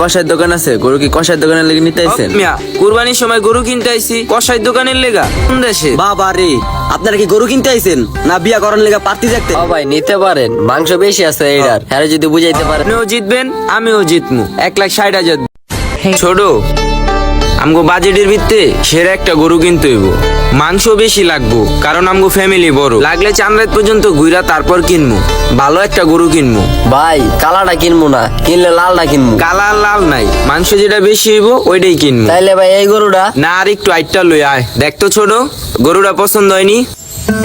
কষার দোকান আছে গরু কি কষাই দোকানের লেগে নিতে আইছেন? মিয়া কুরবানির সময় গরু কিনতে আইছি কষাই দোকানের লেগা। কোন দেশে? বাবা রে আপনারা কি গরু কিনতে আইছেন? না বিয়া করার লেগা পার্টি দেখতে? ও ভাই নিতে পারেন মাংস বেশি আছে এইটার হ্যাঁ যদি বুঝাইতে পারেন। আপনিও জিতবেন আমিও জিতমু। এক লাখ ষাট হাজার। ছোট আমগো বাজেটের ভিত্তে সেরা একটা গরু কিনতে হইব। মাংস বেশি লাগবো কারণ আমগো ফ্যামিলি বড়। লাগলে চান্দ্রাত পর্যন্ত ঘুরা তারপর কিনবো ভালো একটা গরু কিনবো ভাই কালাটা কিনবো না কিনলে লালটা কিনবো কালা আর লাল নাই মাংস যেটা বেশি হইব ওইটাই কিনবো তাইলে ভাই এই গরুটা? না আর একটু আইটটা লই আয়। দেখতো ছোট গরুটা পছন্দ হয়নি?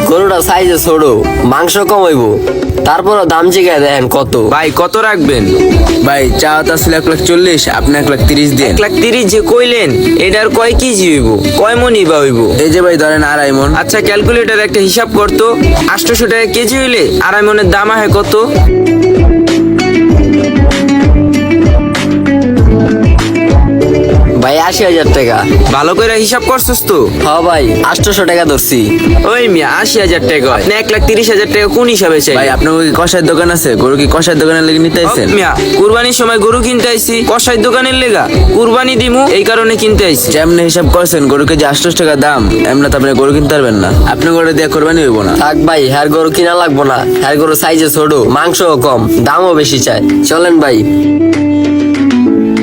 গরুটা সাইজে ছোট মাংস কম হইব। তারপরও দাম জিগায় দেন কত? ভাই কত রাখবেন? ভাই চা তো আসলে এক লাখ চল্লিশ আপনি এক লাখ তিরিশ দিন। এক লাখ তিরিশ যে কইলেন এটার কয় কেজি হইব? কয় মনি বা হইব? এই যে ভাই ধরেন আড়াই মন আচ্ছা ক্যালকুলেটার একটা হিসাব করতো আটশোশো টাকা কেজি হইলে আড়াই মনের দাম আহে কত? ভাই আশি হাজার টাকা। ভালো করে হিসাব করছস তো? হ ভাই আটশোশো টাকা ধরছি। ওই মিয়া আশি হাজার টাকা। আপনি এক লাখ তিরিশ হাজার টাকা কোন হিসাবে চাই? ভাই আপনার ওই কষার দোকান আছে? গরু কি কষার দোকানের লেগে নিতে আইছেন? মিয়া কুরবানির সময় গরু কিনতে আইছি। কষাই দোকানের লেগা। কুরবানি দিমু এই কারণে কিনতে আইছি। যেমনি হিসাব করছেন গরুকে যে আটশো টাকা দাম। এমনি তো আপনি গরু কিনতে পারবেন না। আপনি গরু দিয়ে কোরবানি হইব না। থাক ভাই হ্যার গরু কিনা লাগবো না। হ্যার গরু সাইজে ছোট মাংসও কম দামও বেশি চায় চলেন ভাই।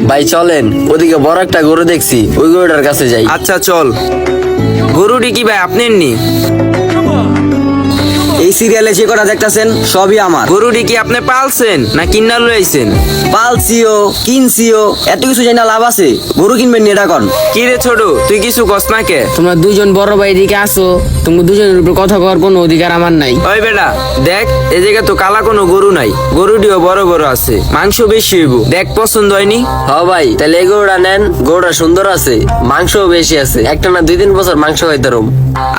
ভাই, চলেন, ওদিকে বড় একটা গরু দেখছি, ওই গরুটার কাছে যাই। আচ্ছা চল। গরুটি কি ভাই আপনার নি এই সিরিয়ালে যে কটা দেখতাছেন সবই আমার। গরুটি কি আপনি পালছেন না কিন্না লইছেন পালছিও কিনছিও এত কিছু জানি না লাভ আছে। গরু কিনবেন নি এটা কন? কি রে ছোট তুই কিছু কস না কে? তোমরা দুজন বড় ভাই এদিকে আসো তুমি দুজনের উপর কথা কওয়ার কোনো অধিকার আমার নাই। ওই বেটা দেখ এই জায়গায় তো কালা কোনো গরু নাই। গরুটিও বড় বড় আছে মাংস বেশি হইব। দেখ পছন্দ হয়নি? হ ভাই তাহলে এই গরুটা নেন গরুটা সুন্দর আছে মাংসও বেশি আছে। একটা না দুই তিন বছর মাংস খাইতে রুম।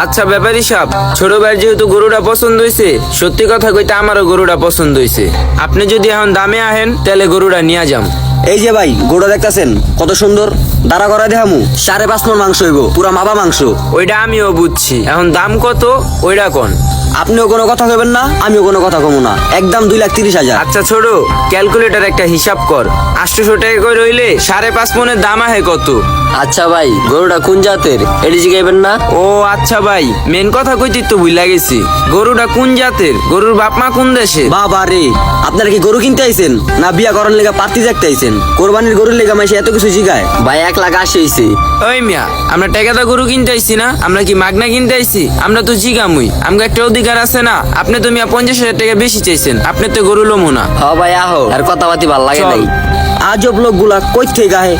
আচ্ছা ব্যাপারী সাহেব ছোট ভাই যেহেতু গরুটা পছন্দ হয়েছে সত্যি কথা কইতে আমারও গরুটা পছন্দ হয়েছে আপনি যদি এখন দামে আহেন তাহলে গরুটা নিয়ে যাম। এই যে ভাই গরুটা দেখতেছেন? কত সুন্দর। দাঁড়া করা দেখামু। সাড়ে পাঁচ মন মাংস হইব পুরা মাবা মাংস। ওইটা আমিও বুঝছি। এখন দাম কত? ওইটা কোন? আপনিও কোনো কথা কইবেন না আমিও কোনো কথা কমু না। একদম দুই লাখ তিরিশ হাজার। আচ্ছা ছোট ক্যালকুলেটর একটা হিসাব কর। আটশোশো টাকা করে রইলে সাড়ে পাঁচ মনের দাম আহে কত? আচ্ছা ভাই গরুটা কোন জাতের? এটি জিগাইবেন না? ও আচ্ছা ভাই মেন কথা কইতে তো ভুলা গেছি গরুটা কোন জাতের? গরুর বাপ মা কোন দেশে? বাবা রে আপনারা কি গরু কিনতে আইছেন? না বিয়া করার লেগে পার্টি দেখতে আইছেন? কোরবানির গরুর লেগে মাইসে এত কিছু জিগায় ভাই এক লাখ আশি হয়েছে ওই মিয়া আমরা টেকাদা গরু কিনতে আইছি না আমরা কি মাগনা কিনতে আইছি? আমরা তো জিগামুই আমগো একটা অধিকার আছে না আপনি তো মিয়া পঞ্চাশ হাজার টাকা বেশি চাইছেন আপনি তো গরু লোমো না। হ ভাই আহো আর কথাবার্তি ভালো লাগে। নাই। আজব লোকগুলা কই থেকে গায়ে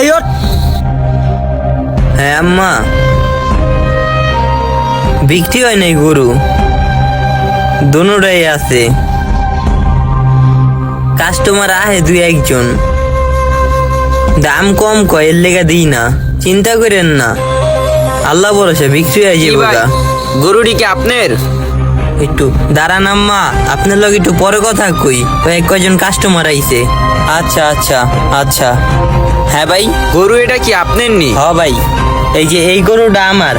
এই ওঠ। হ্যাঁ আম্মা। বিক্রি হয় নাই গরু। দুটাই আছে। কাস্টমার আহে দুই একজন। দাম কম কয় এর লেগা দিই না। চিন্তা করেন না। আল্লাহ ভরসা বিক্রি হয়ে যাবে। গরুটি কি আপনার? একটু দাঁড়ান আম্মা আপনার লগে একটু পরে কথা কই। এক কয়জন কাস্টমার আইছে। আচ্ছা আচ্ছা আচ্ছা। হ্যাঁ ভাই গরু এটা কি আপনার নি? হ্যাঁ ভাই এই যে এই গরুটা আমার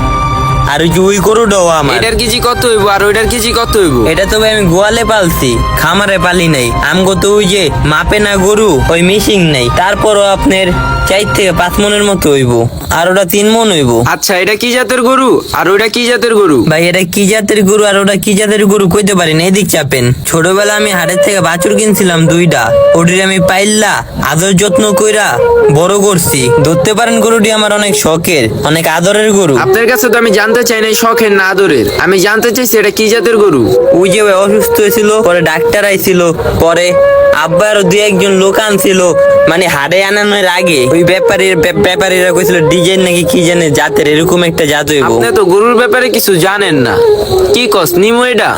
আর ওই যে ওই গরুটাও আমার। এটার কেজি কত হইব আর ওইটার কেজি কত হইব? এটা তো ভাই আমি গোয়ালে পালছি খামারে পালি নাই। আমগো তো ওই যে মাপে না গরু ওই মিশিং নাই। তারপরও আপনার চার থেকে পাঁচ মনের মতো হইব আর ওটা তিন মন হইব। আচ্ছা এটা কি জাতের গরু? আর ওটা কি জাতের গরু? ভাই এটা কি জাতের গরু আর ওটা কি জাতের গরু কইতে পারি না এদিক চাপেন। ছোটবেলা আমি হাটের থেকে বাছুর কিনছিলাম দুইটা। ওটির আমি পাইল্লা আদর যত্ন কইরা বড় করছি। ধরতে পারেন গরুটি আমার অনেক শখের অনেক আদরের গরু। আপনার কাছে তো আমি জানতে চাই না শখের না আদরের। আমি জানতে চাইছি এটা কি জাতের গরু? ওই যে ভাই অসুস্থ হয়েছিল পরে ডাক্তার আইছিল পরে আব্বার দুই একজন লোক আনছিল মানে হাড়ে আনানোর আগে। ওই ব্যাপারীর ব্যাপ- ব্যাপারীরা কইছিল ডিজাইন নাকি কি জানে জাতের এরকম একটা জাত হইব। আপনি তো গরুর ব্যাপারে কিছু জানেন না। কি কস নিমো এটা?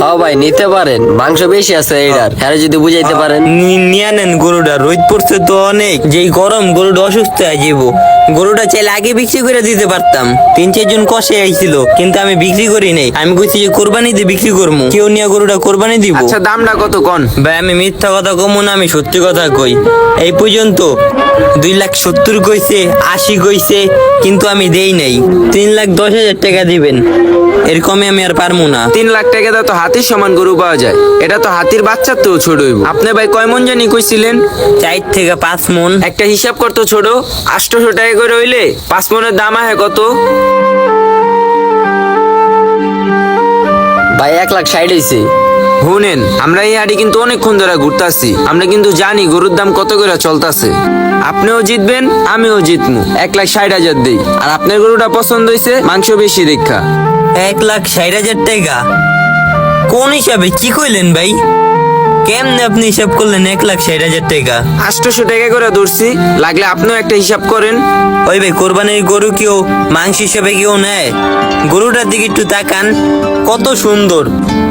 হ ভাই নিতে পারেন। মাংস বেশি আছে এইটার। হ্যাঁ যদি বুঝাইতে পারেন। নি- নিয়ে নেন গরুটা রোদ পড়ছে তো অনেক। যেই গরম গরুটা অসুস্থ হয়ে যাব গরুটা চাইলে আগে বিক্রি করে দিতে পারতাম। তিন চারজন কষে আইছিল কিন্তু আমি বিক্রি করি নাই। আমি কইছি যে কোরবানিতে বিক্রি করব কেউ নিয়ে গরুটা কোরবানি দিব? আচ্ছা দামটা কত কন? ভাই আমি মিথ্যা কথা কমু না আমি সত্যি কথা কই। এই পর্যন্ত দুই লাখ সত্তর কইছে আশি কইছে কিন্তু আমি দেই নাই। তিন লাখ দশ হাজার টাকা দিবেন। এরকমই আমি আর পারব না। তিন লাখ টাকা দাও তো হাতির সমান গরু পাওয়া যায়। এটা তো হাতির বাচ্চার তো ছোট হইব। আপনি ভাই কয় মন জানি কইছিলেন? চার থেকে পাঁচ মন। একটা হিসাব করতো ছোট। আটশোশো টাকা করে হইলে পাঁচ মনের দাম আহে কত? ভাই এক লাখ ষাট হয়েছে শুনেন আমরা এই হাটে কিন্তু অনেকক্ষণ ধরে ঘুরতাছি। আমরা কিন্তু জানি গরুর দাম কত করে চলতেছে। আপনিও জিতবেন আমিও জিতমু। এক লাখ ষাট হাজার দেই। আর আপনার গরুটা পছন্দ হয়েছে মাংস বেশি দেখা। এক লাখ ষাট হাজার টাকা? কোন হিসাবে? কি কইলেন ভাই? কেমনে আপনি হিসাব করলেন এক লাখ ষাট হাজার টাকা? আটশোশো টাকা করে ধরছি লাগলে আপনিও একটা হিসাব করেন। ওই ভাই কোরবানির গরু কেউ মাংস হিসাবে কেউ নেয়? গরুটার দিকে একটু তাকান কত সুন্দর।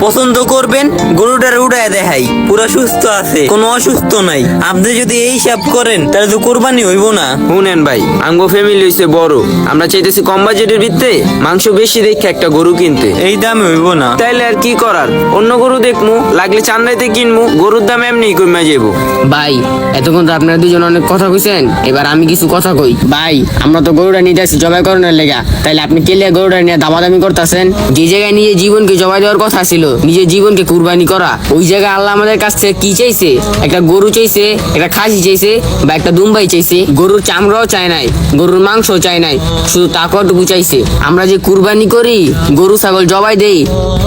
পছন্দ করবেন গরুটার উড়ায় দেখাই পুরো সুস্থ আছে কোনো অসুস্থ নাই। আপনি যদি এই হিসাব করেন তাহলে তো কোরবানি হইব না। শুনেন ভাই আমগো ফ্যামিলি হইছে বড়। আমরা চাইতেছি কম বাজেটের ভিত্তে মাংস বেশি দেখে একটা গরু কিনতে। এই দামে হইব না। তাইলে আর কি করার? অন্য গরু দেখমু লাগলে চান্দাইতে কিনমু। গরুর দাম এমনি কমে যাব ভাই, এতক্ষণ তো আপনারা দুজন অনেক কথা কইছেন, এবার আমি কিছু কথা কই। ভাই, আমরা তো গরুটা নিতে আসছি জবাই করানোর লেগা, তাইলে আপনি কেলে গরুটা নিয়ে দামাদামি করতেছেন? যে জায়গায় নিজের জীবনকে জবাই দেওয়ার কথা ছিল, নিজের জীবনকে কুরবানি করা, ওই জায়গায় আল্লাহ আমাদের কাছ থেকে কি চাইছে? একটা গরু চাইছে, একটা খাসি চাইছে, বা একটা দুম্বাই চাইছে, গরুর চামড়াও চায় নাই, গরুর মাংস চায় নাই, শুধু টাকাটুকু চাইছে। আমরা যে কুরবানি করি, গরু ছাগল জবাই দেই,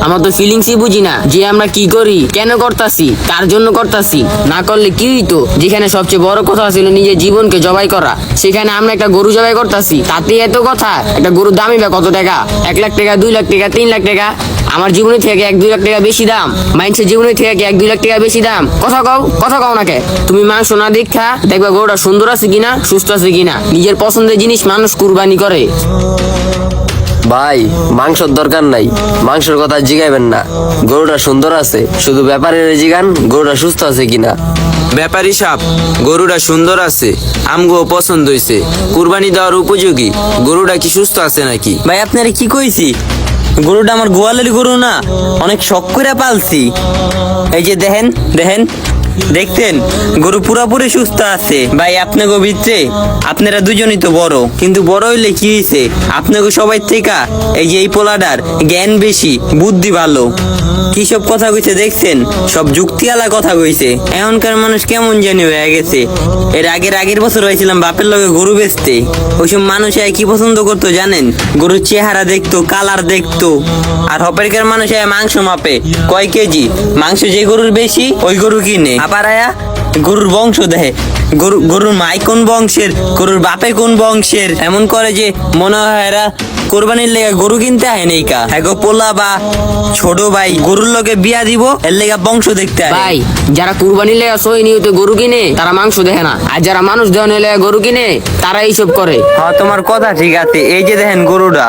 আমরা তো ফিলিংসই বুঝি না, যে আমরা কি করি, কেন করতাছি? কার জন্য করতাছি। না করলে কি হইতো? যেখানে সবচেয়ে বড় কথা ছিল নিজের জীবনকে জবাই করা। সেখানে আমরা একটা গরু জবাই করতাছি। তাতে এত কথা? একটা গরুর দামই বা কত টাকা? এক লাখ টাকা, দুই লাখ টাকা, তিন লাখ টাকা? আমার জীবনের থেকে এক, দুই লাখ টাকা বেশি দাম। মাইন্সের জীবনের থেকে এক, দুই লাখ টাকা বেশি দাম। কথা কও কথা কও নাকে। তুমি মাংস না দেখা, দেখবা গরুটা সুন্দর আছে কিনা, সুস্থ আছে কিনা? নিজের পছন্দের জিনিস মানুষ কুরবানি করে। ভাই মাংসর দরকার নাই। মাংসের কথা জিগাইবেন না। গরুটা সুন্দর আছে শুধু ব্যাপারের জিগান গরুটা সুস্থ আছে কিনা। ব্যাপারী সাপ গরুটা সুন্দর আছে আমগো পছন্দ হয়েছে কুরবানি দেওয়ার উপযোগী গরুটা কি সুস্থ আছে নাকি? ভাই আপনারা কি কইছি? গরুটা আমার গোয়ালের গরু না অনেক শখ করে পালছি। এই যে দেখেন দেখেন দেখতেন, গরু পুরাপুরি সুস্থ আছে। ভাই, আপনাকে ভিতরে, আপনারা দুজনই তো বড়। কিন্তু বড় হইলে কি হয়েছে আপনাকে সবাই থেকে এই যে এই পোলাডার, জ্ঞান বেশি, বুদ্ধি ভালো। কি সব কথা কইছে দেখছেন? সব যুক্তিওয়ালা কথা কইছে। এখনকার মানুষ কেমন জানি হয়ে গেছে। এর আগের আগের বছর হয়েছিলাম বাপের লগে গরু বেচতে। ওইসব মানুষ কি পছন্দ করতো জানেন? গরুর চেহারা দেখতো, কালার দেখতো। আর হপারিকার মানুষ মাংস মাপে, কয় কেজি? মাংস যে গরুর বেশি, ওই গরু কিনে। আবার আয়া গরুর বংশ দেখে গরু গরুর মাই কোন বংশের গরুর বাপে কোন বংশের? এমন করে যে মনে হয় এরা কোরবানির লেগে গরু কিনতে হয় নেই কা। এগো পোলা বা ছোট ভাই গরুর লোকে বিয়া দিব এর লেগা বংশ দেখতে হয় ভাই যারা কুরবানির লেগে সই নিয়তে গরু কিনে তারা মাংস দেখে না। আর যারা মানুষ দেওয়ার লেগে গরু কিনে তারা এইসব করে। হ্যাঁ তোমার কথা ঠিক আছে। এই যে দেখেন গরুটা।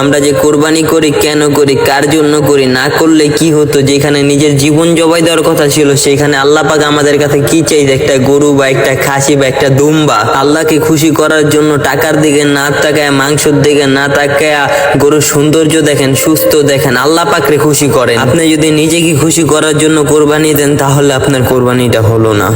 আমরা যে কোরবানি করি কেন করি কার জন্য করি না করলে কি হতো? যেখানে নিজের জীবন জবাই দেওয়ার কথা ছিল সেখানে আল্লাহ পাক আমাদের কাছে কি চাই একটা গরু বা একটা খাসি বা একটা দুম্বা, আল্লাহকে খুশি করার জন্য টাকার দিকে না তাকায়, মাংসের দিকে না তাকায় গরুর সৌন্দর্য দেখেন, সুস্থ দেখেন, আল্লাহ পাকরে খুশি করেন। আপনি যদি নিজেকে খুশি করার জন্য কোরবানি দেন, তাহলে আপনার কোরবানিটা হলো না।